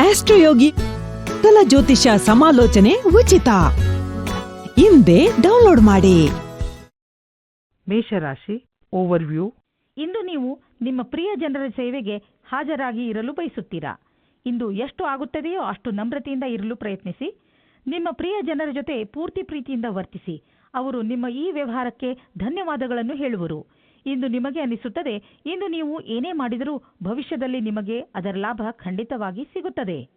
ಆಸ್ಟ್ರೋಯೋಗಿ ಕಲ ಜ್ಯೋತಿಷ ಸಮಾಲೋಚನೆ ಉಚಿತ. ಹಿಂದೆ ಡೌನ್ಲೋಡ್ ಮಾಡಿ. ಮೇಷರಾಶಿ ಓವರ್ವ್ಯೂ. ಇಂದು ನೀವು ನಿಮ್ಮ ಪ್ರಿಯ ಜನರ ಸೇವೆಗೆ ಹಾಜರಾಗಿ ಇರಲು ಬಯಸುತ್ತೀರಾ? ಇಂದು ಎಷ್ಟು ಆಗುತ್ತದೆಯೋ ಅಷ್ಟು ನಮ್ರತೆಯಿಂದ ಇರಲು ಪ್ರಯತ್ನಿಸಿ. ನಿಮ್ಮ ಪ್ರಿಯ ಜನರ ಜೊತೆ ಪೂರ್ತಿ ಪ್ರೀತಿಯಿಂದ ವರ್ತಿಸಿ. ಅವರು ನಿಮ್ಮ ಈ ವ್ಯವಹಾರಕ್ಕೆ ಧನ್ಯವಾದಗಳನ್ನು ಹೇಳುವರು. ಇಂದು ನಿಮಗೆ ಅನಿಸುತ್ತದೆ. ಇಂದು ನೀವು ಏನೇ ಮಾಡಿದರೂ ಭವಿಷ್ಯದಲ್ಲಿ ನಿಮಗೆ ಅದರ ಲಾಭ ಖಂಡಿತವಾಗಿ ಸಿಗುತ್ತದೆ.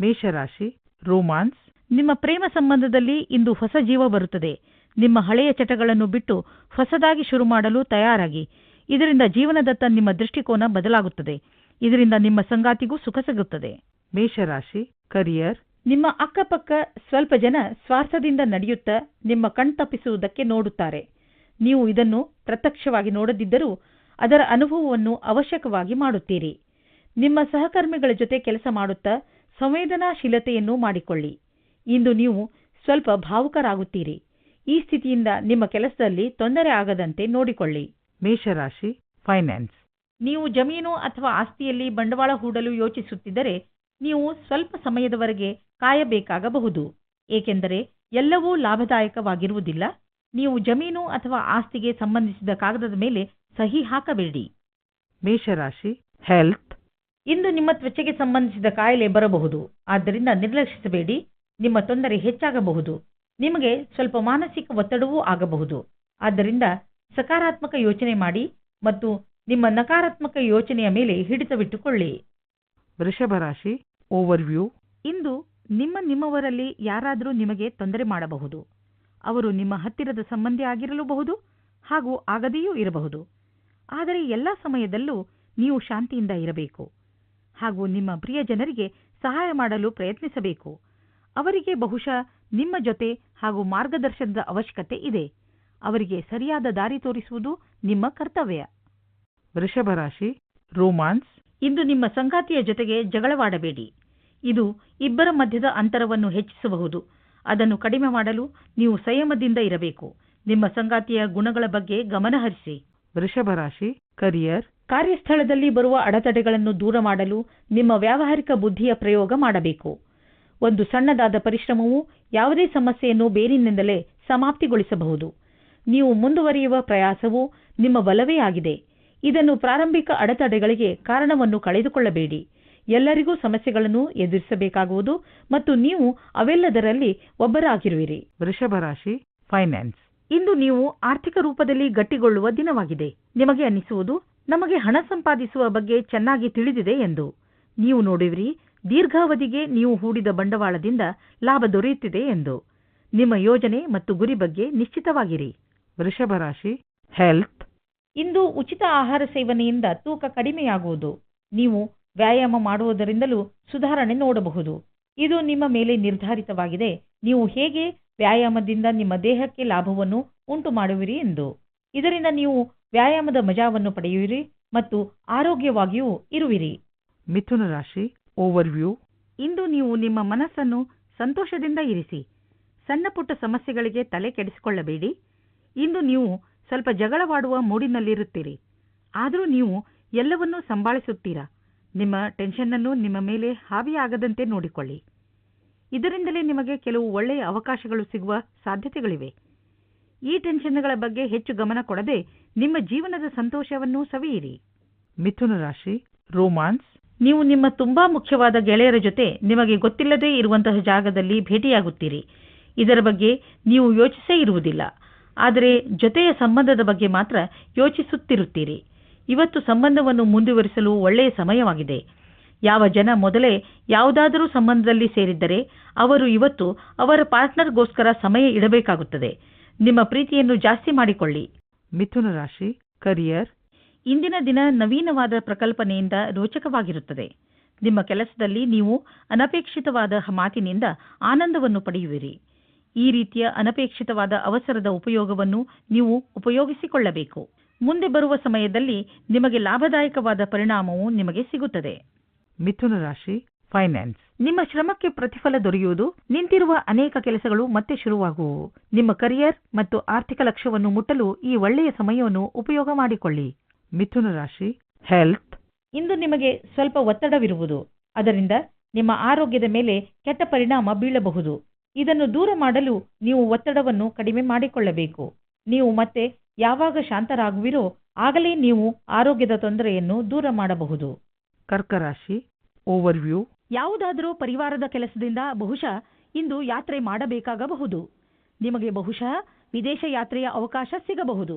ಮೇಷರಾಶಿ ರೋಮಾನ್ಸ್. ನಿಮ್ಮ ಪ್ರೇಮ ಸಂಬಂಧದಲ್ಲಿ ಇಂದು ಹೊಸ ಜೀವ ಬರುತ್ತದೆ. ನಿಮ್ಮ ಹಳೆಯ ಚಟಗಳನ್ನು ಬಿಟ್ಟು ಹೊಸದಾಗಿ ಶುರು ಮಾಡಲು ತಯಾರಾಗಿ. ಇದರಿಂದ ಜೀವನದತ್ತ ನಿಮ್ಮ ದೃಷ್ಟಿಕೋನ ಬದಲಾಗುತ್ತದೆ. ಇದರಿಂದ ನಿಮ್ಮ ಸಂಗಾತಿಗೂ ಸುಖ ಸಿಗುತ್ತದೆ. ಮೇಷರಾಶಿ ಕರಿಯರ್. ನಿಮ್ಮ ಅಕ್ಕಪಕ್ಕ ಸ್ವಲ್ಪ ಜನ ಸ್ವಾರ್ಥದಿಂದ ನಡೆಯುತ್ತಾ ನಿಮ್ಮ ಕಣ್ತಪ್ಪಿಸುವುದಕ್ಕೆ ನೋಡುತ್ತಾರೆ. ನೀವು ಇದನ್ನು ಪ್ರತ್ಯಕ್ಷವಾಗಿ ನೋಡದಿದ್ದರೂ ಅದರ ಅನುಭವವನ್ನು ಅವಶ್ಯಕವಾಗಿ ಮಾಡುತ್ತೀರಿ. ನಿಮ್ಮ ಸಹಕರ್ಮಿಗಳ ಜೊತೆ ಕೆಲಸ ಮಾಡುತ್ತಾ ಸಂವೇದನಾಶೀಲತೆಯನ್ನು ಮಾಡಿಕೊಳ್ಳಿ. ಇಂದು ನೀವು ಸ್ವಲ್ಪ ಭಾವುಕರಾಗುತ್ತೀರಿ. ಈ ಸ್ಥಿತಿಯಿಂದ ನಿಮ್ಮ ಕೆಲಸದಲ್ಲಿ ತೊಂದರೆ ಆಗದಂತೆ ನೋಡಿಕೊಳ್ಳಿ. ಮೇಷರಾಶಿ ಫೈನಾನ್ಸ್ ನೀವು ಜಮೀನು ಅಥವಾ ಆಸ್ತಿಯಲ್ಲಿ ಬಂಡವಾಳ ಹೂಡಲು ಯೋಚಿಸುತ್ತಿದ್ದರೆ ನೀವು ಸ್ವಲ್ಪ ಸಮಯದವರೆಗೆ ಕಾಯಬೇಕಾಗಬಹುದು. ಏಕೆಂದರೆ ಎಲ್ಲವೂ ಲಾಭದಾಯಕವಾಗಿರುವುದಿಲ್ಲ. ನೀವು ಜಮೀನು ಅಥವಾ ಆಸ್ತಿಗೆ ಸಂಬಂಧಿಸಿದ ಕಾಗದದ ಮೇಲೆ ಸಹಿ ಹಾಕಬೇಡಿ. ಮೇಷರಾಶಿ ಹೆಲ್ತ್ ಇಂದು ನಿಮ್ಮ ತ್ವಚೆಗೆ ಸಂಬಂಧಿಸಿದ ಕಾಯಿಲೆ ಬರಬಹುದು. ಆದ್ದರಿಂದ ನಿರ್ಲಕ್ಷಿಸಬೇಡಿ. ನಿಮ್ಮ ತೊಂದರೆ ಹೆಚ್ಚಾಗಬಹುದು. ನಿಮಗೆ ಸ್ವಲ್ಪ ಮಾನಸಿಕ ಒತ್ತಡವೂ ಆಗಬಹುದು. ಆದ್ದರಿಂದ ಸಕಾರಾತ್ಮಕ ಯೋಚನೆ ಮಾಡಿ ಮತ್ತು ನಿಮ್ಮ ನಕಾರಾತ್ಮಕ ಯೋಚನೆಯ ಮೇಲೆ ಹಿಡಿತವಿಟ್ಟುಕೊಳ್ಳಿ. ವೃಷಭ ರಾಶಿ ಓವರ್ವ್ಯೂ ಇಂದು ನಿಮ್ಮ ನಿಮ್ಮವರಲ್ಲಿ ಯಾರಾದರೂ ನಿಮಗೆ ತೊಂದರೆ ಮಾಡಬಹುದು. ಅವರು ನಿಮ್ಮ ಹತ್ತಿರದ ಸಂಬಂಧಿ ಆಗಿರಲೂಬಹುದು ಹಾಗೂ ಆಗದೆಯೂ ಇರಬಹುದು. ಆದರೆ ಎಲ್ಲ ಸಮಯದಲ್ಲೂ ನೀವು ಶಾಂತಿಯಿಂದ ಇರಬೇಕು ಹಾಗೂ ನಿಮ್ಮ ಪ್ರಿಯ ಜನರಿಗೆ ಸಹಾಯ ಮಾಡಲು ಪ್ರಯತ್ನಿಸಬೇಕು. ಅವರಿಗೆ ಬಹುಶಃ ನಿಮ್ಮ ಜೊತೆ ಹಾಗೂ ಮಾರ್ಗದರ್ಶನದ ಅವಶ್ಯಕತೆ ಇದೆ. ಅವರಿಗೆ ಸರಿಯಾದ ದಾರಿ ತೋರಿಸುವುದು ನಿಮ್ಮ ಕರ್ತವ್ಯ. ವೃಷಭ ರಾಶಿ ರೋಮಾನ್ಸ್. ಇಂದು ನಿಮ್ಮ ಸಂಗಾತಿಯ ಜೊತೆಗೆ ಜಗಳವಾಡಬೇಡಿ. ಇದು ಇಬ್ಬರ ಮಧ್ಯದ ಅಂತರವನ್ನು ಹೆಚ್ಚಿಸಬಹುದು. ಅದನ್ನು ಕಡಿಮೆ ಮಾಡಲು ನೀವು ಸಂಯಮದಿಂದ ಇರಬೇಕು. ನಿಮ್ಮ ಸಂಗಾತಿಯ ಗುಣಗಳ ಬಗ್ಗೆ ಗಮನಹರಿಸಿ ವೃಷಭ ರಾಶಿ ಕರಿಯರ್ ಕಾರ್ಯಸ್ಥಳದಲ್ಲಿ ಬರುವ ಅಡೆತಡೆಗಳನ್ನು ದೂರ ಮಾಡಲು ನಿಮ್ಮ ವ್ಯಾವಹಾರಿಕ ಬುದ್ಧಿಯ ಪ್ರಯೋಗ ಮಾಡಬೇಕು. ಒಂದು ಸಣ್ಣದಾದ ಪರಿಶ್ರಮವು ಯಾವುದೇ ಸಮಸ್ಯೆಯನ್ನು ಬೇರಿನಿಂದಲೇ ಸಮಾಪ್ತಿಗೊಳಿಸಬಹುದು. ನೀವು ಮುಂದುವರಿಯುವ ಪ್ರಯಾಸವು ನಿಮ್ಮ ಬಲವೇ ಆಗಿದೆ. ಇದನ್ನು ಪ್ರಾರಂಭಿಕ ಅಡೆತಡೆಗಳಿಗೆ ಕಾರಣವನ್ನು ಕಳೆದುಕೊಳ್ಳಬೇಡಿ. ಎಲ್ಲರಿಗೂ ಸಮಸ್ಯೆಗಳನ್ನು ಎದುರಿಸಬೇಕಾಗುವುದು ಮತ್ತು ನೀವು ಅವೆಲ್ಲದರಲ್ಲಿ ಒಬ್ಬರಾಗಿರುವಿರಿ. ವೃಷಭ ರಾಶಿ ಫೈನಾನ್ಸ್ ಇಂದು ನೀವು ಆರ್ಥಿಕ ರೂಪದಲ್ಲಿ ಗಟ್ಟಿಗೊಳ್ಳುವ ದಿನವಾಗಿದೆ. ನಿಮಗೆ ಅನ್ನಿಸುವುದು ನಮಗೆ ಹಣ ಸಂಪಾದಿಸುವ ಬಗ್ಗೆ ಚೆನ್ನಾಗಿ ತಿಳಿದಿದೆ ಎಂದು. ನೀವು ನೋಡುವಿರಿ ದೀರ್ಘಾವಧಿಗೆ ನೀವು ಹೂಡಿದ ಬಂಡವಾಳದಿಂದ ಲಾಭ ದೊರೆಯುತ್ತಿದೆ ಎಂದು. ನಿಮ್ಮ ಯೋಜನೆ ಮತ್ತು ಗುರಿ ಬಗ್ಗೆ ನಿಶ್ಚಿತವಾಗಿರಿ. ವೃಷಭ ರಾಶಿ ಹೆಲ್ತ್ ಇಂದು ಉಚಿತ ಆಹಾರ ಸೇವನೆಯಿಂದ ತೂಕ ಕಡಿಮೆಯಾಗುವುದು. ನೀವು ವ್ಯಾಯಾಮ ಮಾಡುವುದರಿಂದಲೂ ಸುಧಾರಣೆ ನೋಡಬಹುದು. ಇದು ನಿಮ್ಮ ಮೇಲೆ ನಿರ್ಧಾರಿತವಾಗಿದೆ. ನೀವು ಹೇಗೆ ವ್ಯಾಯಾಮದಿಂದ ನಿಮ್ಮ ದೇಹಕ್ಕೆ ಲಾಭವನ್ನು ಉಂಟು ಮಾಡುವಿರಿ ಎಂದು. ಇದರಿಂದ ನೀವು ವ್ಯಾಯಾಮದ ಮಜಾವನ್ನು ಪಡೆಯುವಿರಿ ಮತ್ತು ಆರೋಗ್ಯವಾಗಿಯೂ ಇರುವಿರಿ. ಮಿಥುನ ರಾಶಿ ಓವರ್ವ್ಯೂ ಇಂದು ನೀವು ನಿಮ್ಮ ಮನಸ್ಸನ್ನು ಸಂತೋಷದಿಂದ ಇರಿಸಿ. ಸಣ್ಣ ಪುಟ್ಟ ಸಮಸ್ಯೆಗಳಿಗೆ ತಲೆ ಕೆಡಿಸಿಕೊಳ್ಳಬೇಡಿ. ಇಂದು ನೀವು ಸ್ವಲ್ಪ ಜಗಳವಾಡುವ ಮೂಡಿನಲ್ಲಿರುತ್ತೀರಿ. ಆದರೂ ನೀವು ಎಲ್ಲವನ್ನೂ ಸಂಭಾಳಿಸುತ್ತೀರಾ? ನಿಮ್ಮ ಟೆನ್ಷನ್ನನ್ನು ನಿಮ್ಮ ಮೇಲೆ ಹಾವಿಯಾಗದಂತೆ ನೋಡಿಕೊಳ್ಳಿ. ಇದರಿಂದಲೇ ನಿಮಗೆ ಕೆಲವು ಒಳ್ಳೆಯ ಅವಕಾಶಗಳು ಸಿಗುವ ಸಾಧ್ಯತೆಗಳಿವೆ. ಈ ಟೆನ್ಷನ್ಗಳ ಬಗ್ಗೆ ಹೆಚ್ಚು ಗಮನ ಕೊಡದೆ ನಿಮ್ಮ ಜೀವನದ ಸಂತೋಷವನ್ನು ಸವಿಯಿರಿ. ಮಿಥುನ ರಾಶಿ ರೋಮಾನ್ಸ್ ನೀವು ನಿಮ್ಮ ತುಂಬಾ ಮುಖ್ಯವಾದ ಗೆಳೆಯರ ಜೊತೆ ನಿಮಗೆ ಗೊತ್ತಿಲ್ಲದೇ ಇರುವಂತಹ ಜಾಗದಲ್ಲಿ ಭೇಟಿಯಾಗುತ್ತೀರಿ. ಇದರ ಬಗ್ಗೆ ನೀವು ಯೋಚಿಸೇ ಇರುವುದಿಲ್ಲ. ಆದರೆ ಜೊತೆಯ ಸಂಬಂಧದ ಬಗ್ಗೆ ಮಾತ್ರ ಯೋಚಿಸುತ್ತಿರುತ್ತೀರಿ. ಇವತ್ತು ಸಂಬಂಧವನ್ನು ಮುಂದುವರಿಸಲು ಒಳ್ಳೆಯ ಸಮಯವಾಗಿದೆ. ಯಾವ ಜನ ಮೊದಲೇ ಯಾವುದಾದರೂ ಸಂಬಂಧದಲ್ಲಿ ಸೇರಿದ್ದರೆ ಅವರು ಇವತ್ತು ಅವರ ಪಾರ್ಟ್ನರ್ಗೋಸ್ಕರ ಸಮಯ ಇಡಬೇಕಾಗುತ್ತದೆ. ನಿಮ್ಮ ಪ್ರೀತಿಯನ್ನು ಜಾಸ್ತಿ ಮಾಡಿಕೊಳ್ಳಿ. ಮಿಥುನ ರಾಶಿ ಕರಿಯರ್ ಇಂದಿನ ದಿನ ನವೀನವಾದ ಪ್ರಕಲ್ಪನೆಯಿಂದ ರೋಚಕವಾಗಿರುತ್ತದೆ. ನಿಮ್ಮ ಕೆಲಸದಲ್ಲಿ ನೀವು ಅನಪೇಕ್ಷಿತವಾದ ಮಾತಿನಿಂದ ಆನಂದವನ್ನು ಪಡೆಯುವಿರಿ. ಈ ರೀತಿಯ ಅನಪೇಕ್ಷಿತವಾದ ಅವಸರದ ಉಪಯೋಗವನ್ನು ನೀವು ಉಪಯೋಗಿಸಿಕೊಳ್ಳಬೇಕು. ಮುಂದೆ ಬರುವ ಸಮಯದಲ್ಲಿ ನಿಮಗೆ ಲಾಭದಾಯಕವಾದ ಪರಿಣಾಮವು ನಿಮಗೆ ಸಿಗುತ್ತದೆ. ಮಿಥುನ ರಾಶಿ ಫೈನಾನ್ಸ್ ನಿಮ್ಮ ಶ್ರಮಕ್ಕೆ ಪ್ರತಿಫಲ ದೊರೆಯುವುದು ನಿಂತಿರುವ ಅನೇಕ ಕೆಲಸಗಳು ಮತ್ತೆ ಶುರುವಾಗುವು. ನಿಮ್ಮ ಕರಿಯರ್ ಮತ್ತು ಆರ್ಥಿಕ ಲಕ್ಷ್ಯವನ್ನು ಮುಟ್ಟಲು ಈ ಒಳ್ಳೆಯ ಸಮಯವನ್ನು ಉಪಯೋಗ ಮಾಡಿಕೊಳ್ಳಿ. ಮಿಥುನ ರಾಶಿ ಹೆಲ್ತ್ ಇಂದು ನಿಮಗೆ ಸ್ವಲ್ಪ ಒತ್ತಡವಿರುವುದು. ಅದರಿಂದ ನಿಮ್ಮ ಆರೋಗ್ಯದ ಮೇಲೆ ಕೆಟ್ಟ ಪರಿಣಾಮ ಬೀಳಬಹುದು. ಇದನ್ನು ದೂರ ಮಾಡಲು ನೀವು ಒತ್ತಡವನ್ನು ಕಡಿಮೆ ಮಾಡಿಕೊಳ್ಳಬೇಕು. ನೀವು ಮತ್ತೆ ಯಾವಾಗ ಶಾಂತರಾಗುವಿರೋ ಆಗಲೇ ನೀವು ಆರೋಗ್ಯದ ತೊಂದರೆಯನ್ನು ದೂರ ಮಾಡಬಹುದು. ಕರ್ಕರಾಶಿ ಓವರ್ವ್ಯೂ ಯಾವುದಾದರೂ ಪರಿವಾರದ ಕೆಲಸದಿಂದ ಬಹುಶಃ ಇಂದು ಯಾತ್ರೆ ಮಾಡಬೇಕಾಗಬಹುದು. ನಿಮಗೆ ಬಹುಶಃ ವಿದೇಶ ಯಾತ್ರೆಯ ಅವಕಾಶ ಸಿಗಬಹುದು.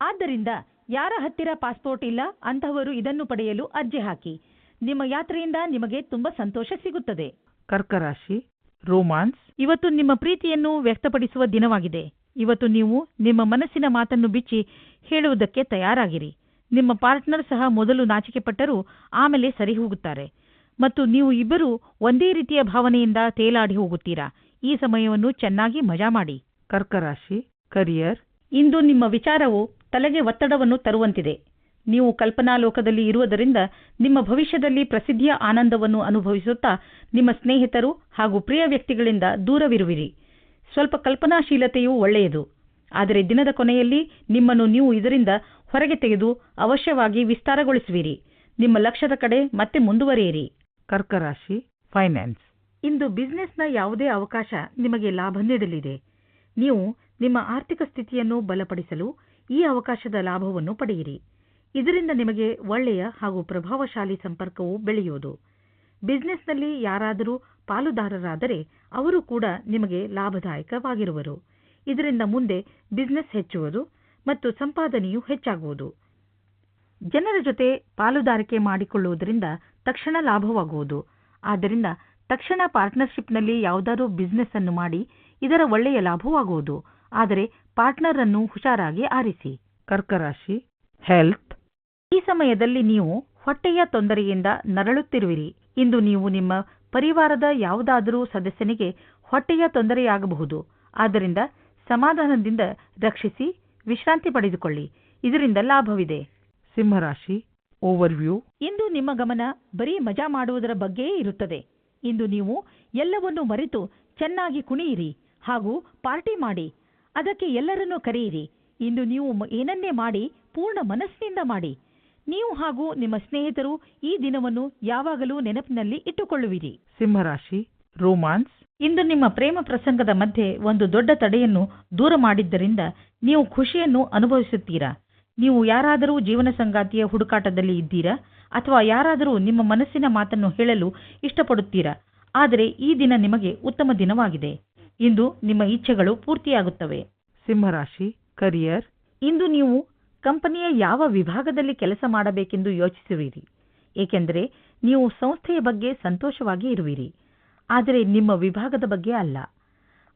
ಆದ್ದರಿಂದ ಯಾರ ಹತ್ತಿರ ಪಾಸ್ಪೋರ್ಟ್ ಇಲ್ಲ ಅಂತಹವರು ಇದನ್ನು ಪಡೆಯಲು ಅರ್ಜಿ ಹಾಕಿ. ನಿಮ್ಮ ಯಾತ್ರೆಯಿಂದ ನಿಮಗೆ ತುಂಬಾ ಸಂತೋಷ ಸಿಗುತ್ತದೆ. ಕರ್ಕರಾಶಿ ರೋಮಾನ್ಸ್ ಇವತ್ತು ನಿಮ್ಮ ಪ್ರೀತಿಯನ್ನು ವ್ಯಕ್ತಪಡಿಸುವ ದಿನವಾಗಿದೆ. ಇವತ್ತು ನೀವು ನಿಮ್ಮ ಮನಸ್ಸಿನ ಮಾತನ್ನು ಬಿಚ್ಚಿ ಹೇಳುವುದಕ್ಕೆ ತಯಾರಾಗಿರಿ. ನಿಮ್ಮ ಪಾರ್ಟ್ನರ್ ಸಹ ಮೊದಲು ನಾಚಿಕೆಪಟ್ಟರೂ ಆಮೇಲೆ ಸರಿ ಹೋಗುತ್ತಾರೆ ಮತ್ತು ನೀವು ಇಬ್ಬರೂ ಒಂದೇ ರೀತಿಯ ಭಾವನೆಯಿಂದ ತೇಲಾಡಿ ಹೋಗುತ್ತೀರಾ? ಈ ಸಮಯವನ್ನು ಚೆನ್ನಾಗಿ ಮಜಾ ಮಾಡಿ. ಕರ್ಕರಾಶಿ ಕರಿಯರ್. ಇಂದು ನಿಮ್ಮ ವಿಚಾರವು ತಲೆಗೆ ಒತ್ತಡವನ್ನು ತರುವಂತಿದೆ. ನೀವು ಕಲ್ಪನಾ ಲೋಕದಲ್ಲಿ ಇರುವುದರಿಂದ ನಿಮ್ಮ ಭವಿಷ್ಯದಲ್ಲಿ ಪ್ರಸಿದ್ಧಿಯ ಆನಂದವನ್ನು ಅನುಭವಿಸುತ್ತಾ ನಿಮ್ಮ ಸ್ನೇಹಿತರು ಹಾಗೂ ಪ್ರಿಯ ವ್ಯಕ್ತಿಗಳಿಂದ ದೂರವಿರುವಿರಿ. ಸ್ವಲ್ಪ ಕಲ್ಪನಾಶೀಲತೆಯೂ ಒಳ್ಳೆಯದು. ಆದರೆ ದಿನದ ಕೊನೆಯಲ್ಲಿ ನಿಮ್ಮನ್ನು ನೀವು ಇದರಿಂದ ಹೊರಗೆ ತೆಗೆದು ಅವಶ್ಯವಾಗಿ ವಿಸ್ತಾರಗೊಳಿಸುವಿರಿ. ನಿಮ್ಮ ಲಕ್ಷ್ಯದ ಕಡೆ ಮತ್ತೆ ಮುಂದುವರಿಯಿರಿ. ಕರ್ಕರಾಶಿ ಫೈನಾನ್ಸ್. ಇಂದು ಬಿಸ್ನೆಸ್ನ ಯಾವುದೇ ಅವಕಾಶ ನಿಮಗೆ ಲಾಭ ನೀಡಲಿದೆ. ನೀವು ನಿಮ್ಮ ಆರ್ಥಿಕ ಸ್ಥಿತಿಯನ್ನು ಬಲಪಡಿಸಲು ಈ ಅವಕಾಶದ ಲಾಭವನ್ನು ಪಡೆಯಿರಿ. ಇದರಿಂದ ನಿಮಗೆ ಒಳ್ಳೆಯ ಹಾಗೂ ಪ್ರಭಾವಶಾಲಿ ಸಂಪರ್ಕವು ಬೆಳೆಯುವುದು. ಬಿಸ್ನೆಸ್ನಲ್ಲಿ ಯಾರಾದರೂ ಪಾಲುದಾರರಾದರೆ ಅವರು ಕೂಡ ನಿಮಗೆ ಲಾಭದಾಯಕವಾಗಿರುವರು. ಇದರಿಂದ ಮುಂದೆ ಬಿಸ್ನೆಸ್ ಹೆಚ್ಚುವುದು ಮತ್ತು ಸಂಪಾದನೆಯು ಹೆಚ್ಚಾಗುವುದು. ಜನರ ಜೊತೆ ಪಾಲುದಾರಿಕೆ ಮಾಡಿಕೊಳ್ಳುವುದರಿಂದ ತಕ್ಷಣ ಲಾಭವಾಗುವುದು. ಆದ್ದರಿಂದ ತಕ್ಷಣ ಪಾರ್ಟ್ನರ್ಶಿಪ್ನಲ್ಲಿ ಯಾವುದಾದರೂ ಬಿಸ್ನೆಸ್ ಅನ್ನು ಮಾಡಿ ಇದರ ಒಳ್ಳೆಯ ಲಾಭವಾಗುವುದು. ಆದರೆ ಪಾರ್ಟ್ನರ್ ಅನ್ನು ಹುಷಾರಾಗಿ ಆರಿಸಿ. ಕರ್ಕರಾಶಿ ಹೆಲ್ತ್. ಈ ಸಮಯದಲ್ಲಿ ನೀವು ಹೊಟ್ಟೆಯ ತೊಂದರೆಯಿಂದ ನರಳುತ್ತಿರುವಿರಿ. ಇಂದು ನೀವು ನಿಮ್ಮ ಪರಿವಾರದ ಯಾವುದಾದರೂ ಸದಸ್ಯನಿಗೆ ಹೊಟ್ಟೆಯ ತೊಂದರೆಯಾಗಬಹುದು. ಆದ್ದರಿಂದ ಸಮಾಧಾನದಿಂದ ರಕ್ಷಿಸಿ ವಿಶ್ರಾಂತಿ ಪಡೆದುಕೊಳ್ಳಿ. ಇದರಿಂದ ಲಾಭವಿದೆ. ಸಿಂಹರಾಶಿ ಓವರ್ವ್ಯೂ ಇಂದು ನಿಮ್ಮ ಗಮನ ಬರೀ ಮಜಾ ಮಾಡುವುದರ ಬಗ್ಗೆಯೇ ಇರುತ್ತದೆ. ಇಂದು ನೀವು ಎಲ್ಲವನ್ನೂ ಮರೆತು ಚೆನ್ನಾಗಿ ಕುಣಿಯಿರಿ ಹಾಗೂ ಪಾರ್ಟಿ ಮಾಡಿ. ಅದಕ್ಕೆ ಎಲ್ಲರನ್ನೂ ಕರೆಯಿರಿ. ಇಂದು ನೀವು ಏನನ್ನೇ ಮಾಡಿ ಪೂರ್ಣ ಮನಸ್ಸಿನಿಂದ ಮಾಡಿ. ನೀವು ಹಾಗೂ ನಿಮ್ಮ ಸ್ನೇಹಿತರು ಈ ದಿನವನ್ನು ಯಾವಾಗಲೂ ನೆನಪಿನಲ್ಲಿ ಇಟ್ಟುಕೊಳ್ಳುವಿರಿ. ಸಿಂಹರಾಶಿ ರೋಮಾನ್ಸ್. ಇಂದು ನಿಮ್ಮ ಪ್ರೇಮ ಪ್ರಸಂಗದ ಮಧ್ಯೆ ಒಂದು ದೊಡ್ಡ ತಡೆಯನ್ನು ದೂರ ಮಾಡಿದ್ದರಿಂದ ನೀವು ಖುಷಿಯನ್ನು ಅನುಭವಿಸುತ್ತೀರಾ? ನೀವು ಯಾರಾದರೂ ಜೀವನ ಸಂಗಾತಿಯ ಹುಡುಕಾಟದಲ್ಲಿ ಇದ್ದೀರಾ? ಅಥವಾ ಯಾರಾದರೂ ನಿಮ್ಮ ಮನಸ್ಸಿನ ಮಾತನ್ನು ಹೇಳಲು ಇಷ್ಟಪಡುತ್ತೀರಾ? ಆದರೆ ಈ ದಿನ ನಿಮಗೆ ಉತ್ತಮ ದಿನವಾಗಿದೆ. ಇಂದು ನಿಮ್ಮ ಇಚ್ಛೆಗಳು ಪೂರ್ತಿಯಾಗುತ್ತವೆ. ಸಿಂಹರಾಶಿ ಕರಿಯರ್. ಇಂದು ನೀವು ಕಂಪನಿಯ ಯಾವ ವಿಭಾಗದಲ್ಲಿ ಕೆಲಸ ಮಾಡಬೇಕೆಂದು ಯೋಚಿಸುವಿರಿ. ಏಕೆಂದರೆ ನೀವು ಸಂಸ್ಥೆಯ ಬಗ್ಗೆ ಸಂತೋಷವಾಗಿ ಇರುವಿರಿ. ಆದರೆ ನಿಮ್ಮ ವಿಭಾಗದ ಬಗ್ಗೆ ಅಲ್ಲ.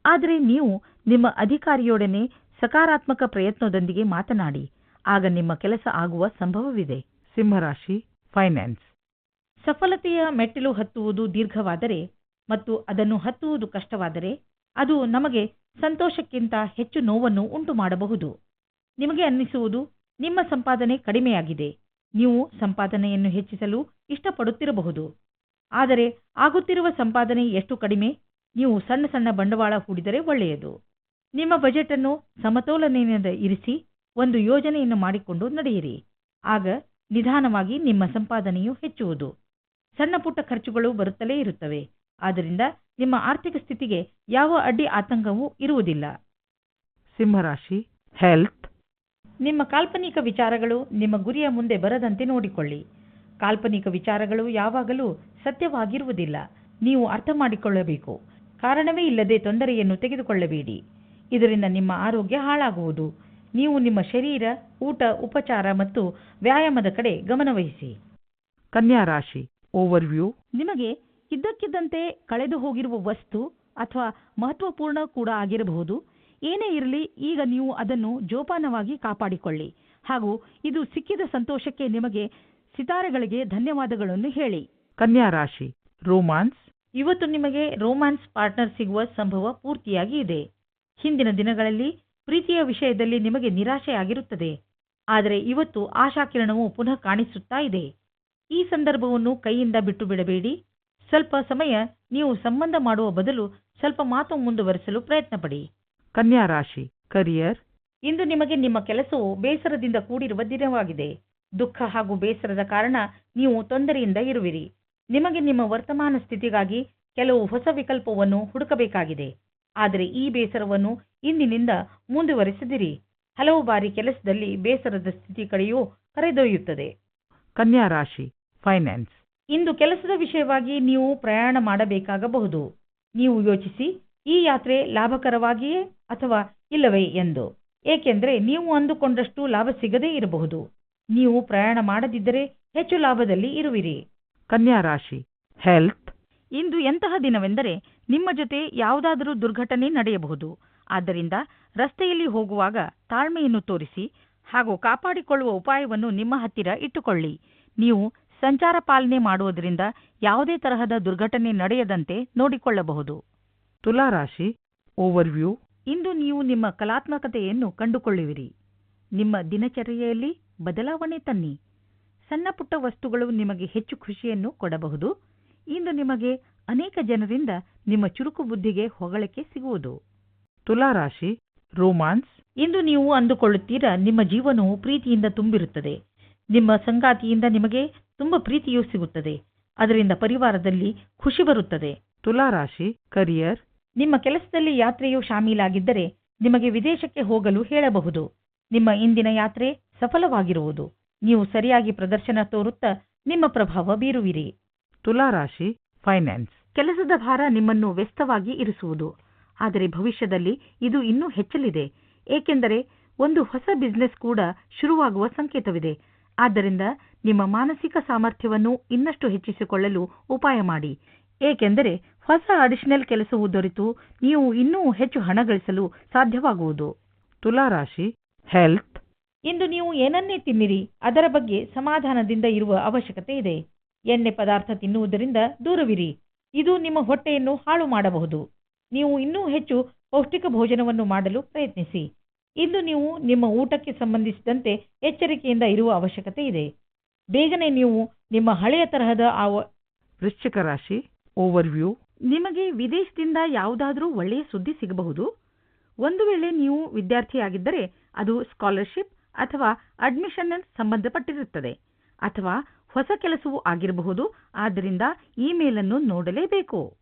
ಆದರೆ ನೀವು ನಿಮ್ಮ ಅಧಿಕಾರಿಯೊಡನೆ ಸಕಾರಾತ್ಮಕ ಪ್ರಯತ್ನದೊಂದಿಗೆ ಮಾತನಾಡಿ ಆಗ ನಿಮ್ಮ ಕೆಲಸ ಆಗುವ ಸಂಭವವಿದೆ. ಸಿಂಹರಾಶಿ ಫೈನಾನ್ಸ್. ಸಫಲತೆಯ ಮೆಟ್ಟಿಲು ಹತ್ತುವುದು ದೀರ್ಘವಾದರೆ ಮತ್ತು ಅದನ್ನು ಹತ್ತುವುದು ಕಷ್ಟವಾದರೆ ಅದು ನಮಗೆ ಸಂತೋಷಕ್ಕಿಂತ ಹೆಚ್ಚು ನೋವನ್ನು ಉಂಟು ಮಾಡಬಹುದು ನಿಮಗೆ ಅನ್ನಿಸುವುದು ನಿಮ್ಮ ಸಂಪಾದನೆ ಕಡಿಮೆಯಾಗಿದೆ. ನೀವು ಸಂಪಾದನೆಯನ್ನು ಹೆಚ್ಚಿಸಲು ಇಷ್ಟಪಡುತ್ತಿರಬಹುದು. ಆದರೆ ಆಗುತ್ತಿರುವ ಸಂಪಾದನೆ ಎಷ್ಟು ಕಡಿಮೆ? ನೀವು ಸಣ್ಣ ಸಣ್ಣ ಬಂಡವಾಳ ಹೂಡಿದರೆ ಒಳ್ಳೆಯದು. ನಿಮ್ಮ ಬಜೆಟ್ ಅನ್ನು ಸಮತೋಲನೆಯಿಂದ ಇರಿಸಿ ಒಂದು ಯೋಜನೆಯನ್ನು ಮಾಡಿಕೊಂಡು ನಡೆಯಿರಿ. ಆಗ ನಿಧಾನವಾಗಿ ನಿಮ್ಮ ಸಂಪಾದನೆಯು ಹೆಚ್ಚುವುದು. ಸಣ್ಣ ಪುಟ್ಟ ಖರ್ಚುಗಳು ಬರುತ್ತಲೇ ಇರುತ್ತವೆ. ಆದ್ದರಿಂದ ನಿಮ್ಮ ಆರ್ಥಿಕ ಸ್ಥಿತಿಗೆ ಯಾವ ಅಡ್ಡಿ ಆತಂಕವೂ ಇರುವುದಿಲ್ಲ. ಸಿಂಹರಾಶಿ ಹೆಲ್ತ್ ನಿಮ್ಮ ಕಾಲ್ಪನಿಕ ವಿಚಾರಗಳು ನಿಮ್ಮ ಗುರಿಯ ಮುಂದೆ ಬರದಂತೆ ನೋಡಿಕೊಳ್ಳಿ. ಕಾಲ್ಪನಿಕ ವಿಚಾರಗಳು ಯಾವಾಗಲೂ ಸತ್ಯವಾಗಿರುವುದಿಲ್ಲ. ನೀವು ಅರ್ಥ ಮಾಡಿಕೊಳ್ಳಬೇಕು. ಕಾರಣವೇ ಇಲ್ಲದೆ ತೊಂದರೆಯನ್ನು ತೆಗೆದುಕೊಳ್ಳಬೇಡಿ. ಇದರಿಂದ ನಿಮ್ಮ ಆರೋಗ್ಯ ಹಾಳಾಗುವುದು. ನೀವು ನಿಮ್ಮ ಶರೀರ ಊಟ ಉಪಚಾರ ಮತ್ತು ವ್ಯಾಯಾಮದ ಕಡೆ ಗಮನವಹಿಸಿ. ಕನ್ಯಾ ರಾಶಿ ಓವರ್ವ್ಯೂ ನಿಮಗೆ ಇದ್ದಕ್ಕಿದ್ದಂತೆ ಕಳೆದು ಹೋಗಿರುವ ವಸ್ತು ಅಥವಾ ಮಹತ್ವಪೂರ್ಣ ಕೂಡ ಆಗಿರಬಹುದು. ಏನೇ ಇರಲಿ ಈಗ ನೀವು ಅದನ್ನು ಜೋಪಾನವಾಗಿ ಕಾಪಾಡಿಕೊಳ್ಳಿ. ಹಾಗೂ ಇದು ಸಿಕ್ಕಿದ ಸಂತೋಷಕ್ಕೆ ನಿಮಗೆ ಸಿತಾರೆಗಳಿಗೆ ಧನ್ಯವಾದಗಳನ್ನು ಹೇಳಿ. ಕನ್ಯಾ ರಾಶಿ ರೋಮಾನ್ಸ್ ಇವತ್ತು ನಿಮಗೆ ರೋಮ್ಯಾನ್ಸ್ ಪಾರ್ಟ್ನರ್ ಸಿಗುವ ಸಂಭವ ಪೂರ್ತಿಯಾಗಿ ಇದೆ. ಹಿಂದಿನ ದಿನಗಳಲ್ಲಿ ಪ್ರೀತಿಯ ವಿಷಯದಲ್ಲಿ ನಿಮಗೆ ನಿರಾಶೆಯಾಗಿರುತ್ತದೆ. ಆದರೆ ಇವತ್ತು ಆಶಾಕಿರಣವು ಪುನಃ ಕಾಣಿಸುತ್ತಾ ಇದೆ. ಈ ಸಂದರ್ಭವನ್ನು ಕೈಯಿಂದ ಬಿಟ್ಟು ಬಿಡಬೇಡಿ. ಸ್ವಲ್ಪ ಸಮಯ ನೀವು ಸಂಬಂಧ ಮಾಡುವ ಬದಲು ಸ್ವಲ್ಪ ಮಾತು ಮುಂದುವರಿಸಲು ಪ್ರಯತ್ನಪಡಿ. ಕನ್ಯಾ ರಾಶಿ ಕರಿಯರ್ ಇಂದು ನಿಮಗೆ ನಿಮ್ಮ ಕೆಲಸವು ಬೇಸರದಿಂದ ಕೂಡಿರುವ ದಿನವಾಗಿದೆ. ದುಃಖ ಹಾಗೂ ಬೇಸರದ ಕಾರಣ ನೀವು ತೊಂದರೆಯಿಂದ ಇರುವಿರಿ. ನಿಮಗೆ ನಿಮ್ಮ ವರ್ತಮಾನ ಸ್ಥಿತಿಗಾಗಿ ಕೆಲವು ಹೊಸ ವಿಕಲ್ಪವನ್ನು ಹುಡುಕಬೇಕಾಗಿದೆ. ಆದರೆ ಈ ಬೇಸರವನ್ನು ಇಂದಿನಿಂದ ಮುಂದುವರಿಸದಿರಿ. ಹಲವು ಬಾರಿ ಕೆಲಸದಲ್ಲಿ ಬೇಸರದ ಸ್ಥಿತಿ ಕಡೆಯೂ ಕರೆದೊಯ್ಯುತ್ತದೆ. ಕನ್ಯಾ ರಾಶಿ ಫೈನಾನ್ಸ್ ಇಂದು ಕೆಲಸದ ವಿಷಯವಾಗಿ ನೀವು ಪ್ರಯಾಣ ಮಾಡಬೇಕಾಗಬಹುದು. ನೀವು ಯೋಚಿಸಿ ಈ ಯಾತ್ರೆ ಲಾಭಕರವಾಗಿಯೇ? ಅಥವಾ ಇಲ್ಲವೇ ಎಂದು. ಏಕೆಂದರೆ ನೀವು ಅಂದುಕೊಂಡಷ್ಟು ಲಾಭ ಸಿಗದೇ ಇರಬಹುದು. ನೀವು ಪ್ರಯಾಣ ಮಾಡದಿದ್ದರೆ ಹೆಚ್ಚು ಲಾಭದಲ್ಲಿ ಇರುವಿರಿ. ಕನ್ಯಾ ರಾಶಿ ಹೆಲ್ತ್ ಇಂದು ಎಂತಹ ದಿನವೆಂದರೆ ನಿಮ್ಮ ಜೊತೆ ಯಾವುದಾದರೂ ದುರ್ಘಟನೆ ನಡೆಯಬಹುದು. ಆದ್ದರಿಂದ ರಸ್ತೆಯಲ್ಲಿ ಹೋಗುವಾಗ ತಾಳ್ಮೆಯನ್ನು ತೋರಿಸಿ ಹಾಗೂ ಕಾಪಾಡಿಕೊಳ್ಳುವ ಉಪಾಯವನ್ನು ನಿಮ್ಮ ಹತ್ತಿರ ಇಟ್ಟುಕೊಳ್ಳಿ. ನೀವು ಸಂಚಾರ ಪಾಲನೆ ಮಾಡುವುದರಿಂದ ಯಾವುದೇ ತರಹದ ದುರ್ಘಟನೆ ನಡೆಯದಂತೆ ನೋಡಿಕೊಳ್ಳಬಹುದು. ತುಲಾರಾಶಿ ಓವರ್ವ್ಯೂ ಇಂದು ನೀವು ನಿಮ್ಮ ಕಲಾತ್ಮಕತೆಯನ್ನು ಕಂಡುಕೊಳ್ಳುವಿರಿ. ನಿಮ್ಮ ದಿನಚರ್ಯೆಯಲ್ಲಿ ಬದಲಾವಣೆ ತನ್ನಿ. ಸಣ್ಣ ಪುಟ್ಟ ವಸ್ತುಗಳು ನಿಮಗೆ ಹೆಚ್ಚು ಖುಷಿಯನ್ನು ಕೊಡಬಹುದು. ಇಂದು ನಿಮಗೆ ಅನೇಕ ಜನರಿಂದ ನಿಮ್ಮ ಚುರುಕು ಬುದ್ಧಿಗೆ ಹೊಗಳಿಕೆ ಸಿಗುವುದು. ತುಲಾ ರಾಶಿ ರೋಮಾನ್ಸ್. ಇಂದು ನೀವು ಅಂದುಕೊಳ್ಳುತ್ತೀರಾ ನಿಮ್ಮ ಜೀವನವು ಪ್ರೀತಿಯಿಂದ ತುಂಬಿರುತ್ತದೆ. ನಿಮ್ಮ ಸಂಗಾತಿಯಿಂದ ನಿಮಗೆ ತುಂಬ ಪ್ರೀತಿಯೂ ಸಿಗುತ್ತದೆ. ಅದರಿಂದ ಪರಿವಾರದಲ್ಲಿ ಖುಷಿ ಬರುತ್ತದೆ. ತುಲಾ ರಾಶಿ ಕರಿಯರ್. ನಿಮ್ಮ ಕೆಲಸದಲ್ಲಿ ಯಾತ್ರೆಯು ಶಾಮೀಲಾಗಿದ್ದರೆ ನಿಮಗೆ ವಿದೇಶಕ್ಕೆ ಹೋಗಲು ಹೇಳಬಹುದು. ನಿಮ್ಮ ಇಂದಿನ ಯಾತ್ರೆ ಸಫಲವಾಗಿರುವುದು. ನೀವು ಸರಿಯಾಗಿ ಪ್ರದರ್ಶನ ತೋರುತ್ತಾ ನಿಮ್ಮ ಪ್ರಭಾವ ಬೀರುವಿರಿ. ತುಲಾ ರಾಶಿ ಫೈನಾನ್ಸ್ ಕೆಲಸದ ಭಾರ ನಿಮ್ಮನ್ನು ವ್ಯಸ್ತವಾಗಿ ಇರಿಸುವುದು. ಆದರೆ ಭವಿಷ್ಯದಲ್ಲಿ ಇದು ಇನ್ನೂ ಹೆಚ್ಚಲಿದೆ. ಏಕೆಂದರೆ ಒಂದು ಹೊಸ ಬಿಸ್ನೆಸ್ ಕೂಡ ಶುರುವಾಗುವ ಸಂಕೇತವಿದೆ. ಆದ್ದರಿಂದ ನಿಮ್ಮ ಮಾನಸಿಕ ಸಾಮರ್ಥ್ಯವನ್ನು ಇನ್ನಷ್ಟು ಹೆಚ್ಚಿಸಿಕೊಳ್ಳಲು ಉಪಾಯ ಮಾಡಿ. ಏಕೆಂದರೆ ಹೊಸ ಅಡಿಷನಲ್ ಕೆಲಸವು ದೊರೆತು ನೀವು ಇನ್ನೂ ಹೆಚ್ಚು ಹಣ ಗಳಿಸಲು ಸಾಧ್ಯವಾಗುವುದು. ತುಲಾ ರಾಶಿ ಹೆಲ್ತ್ ಇಂದು ನೀವು ಏನನ್ನೇ ತಿನ್ನಿರಿ ಅದರ ಬಗ್ಗೆ ಸಮಾಧಾನದಿಂದ ಇರುವ ಅವಶ್ಯಕತೆ ಇದೆ. ಎಣ್ಣೆ ಪದಾರ್ಥ ತಿನ್ನುವುದರಿಂದ ದೂರವಿರಿ. ಇದು ನಿಮ್ಮ ಹೊಟ್ಟೆಯನ್ನು ಹಾಳು ಮಾಡಬಹುದು. ನೀವು ಇನ್ನೂ ಹೆಚ್ಚು ಪೌಷ್ಟಿಕ ಭೋಜನವನ್ನು ಮಾಡಲು ಪ್ರಯತ್ನಿಸಿ. ಇಂದು ನೀವು ನಿಮ್ಮ ಊಟಕ್ಕೆ ಸಂಬಂಧಿಸಿದಂತೆ ಎಚ್ಚರಿಕೆಯಿಂದ ಇರುವ ಅವಶ್ಯಕತೆ ಇದೆ. ಬೇಗನೆ ನೀವು ನಿಮ್ಮ ಹಳೆಯ ತರಹದ ಆ ವೃಶ್ಚಿಕ ರಾಶಿ ಓವರ್ವ್ಯೂ ನಿಮಗೆ ವಿದೇಶದಿಂದ ಯಾವುದಾದರೂ ಒಳ್ಳೆಯ ಸುದ್ದಿ ಸಿಗಬಹುದು. ಒಂದು ವೇಳೆ ನೀವು ವಿದ್ಯಾರ್ಥಿಯಾಗಿದ್ದರೆ ಅದು ಸ್ಕಾಲರ್ಶಿಪ್ ಅಥವಾ ಅಡ್ಮಿಷನ್ ಸಂಬಂಧಪಟ್ಟಿರುತ್ತದೆ ಅಥವಾ ಹೊಸ ಕೆಲಸವೂ ಆಗಿರಬಹುದು. ಆದ್ದರಿಂದ ಇಮೇಲ್ ಅನ್ನು ನೋಡಲೇಬೇಕು.